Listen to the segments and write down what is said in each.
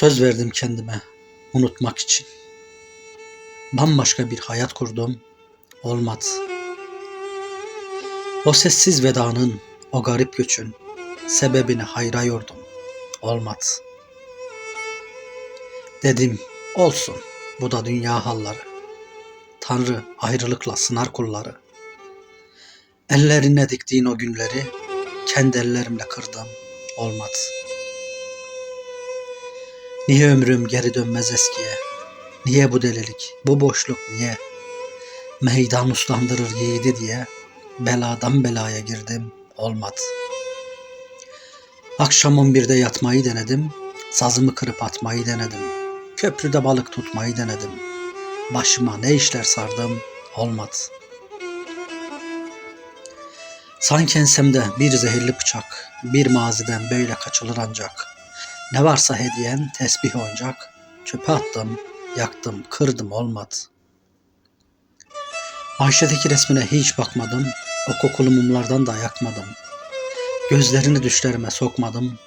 Söz verdim kendime unutmak için. Bambaşka bir hayat kurdum. Olmadı. O sessiz vedanın, o garip göçün sebebini hayra yordum. Olmadı. Dedim olsun bu da dünya halları. Tanrı ayrılıkla sınar kulları. Ellerine diktiğin o günleri kendi ellerimle kırdım. Olmadı. Niye ömrüm geri dönmez eskiye? Niye bu delilik, bu boşluk niye? Meydan uslandırır yiğidi diye beladan belaya girdim. Olmadı. Akşam 11'de yatmayı denedim. Sazımı kırıp atmayı denedim. Köprüde balık tutmayı denedim. Başıma ne işler sardım. Olmadı. Sanki ensemde bir zehirli bıçak, bir maziden böyle kaçılır ancak. Ne varsa hediyen tesbih oyuncak, çöpe attım, yaktım, kırdım olmadı. Ayşe'deki resmine hiç bakmadım, o kokulu mumlardan da yakmadım. Gözlerini düşlerime sokmadım,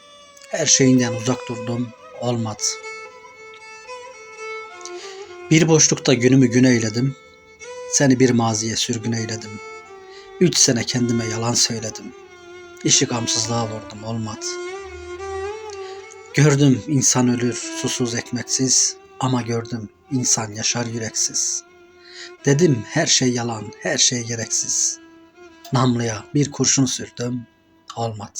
her şeyinden uzak durdum, olmadı. Bir boşlukta günümü gün eyledim, seni bir maziye sürgün eyledim. Üç sene kendime yalan söyledim. İşi gamsızlığa vurdum olmadı. Gördüm insan ölür susuz ekmeksiz ama gördüm insan yaşar yüreksiz. Dedim her şey yalan, her şey gereksiz. Namlıya bir kurşun sürdüm, olmadı.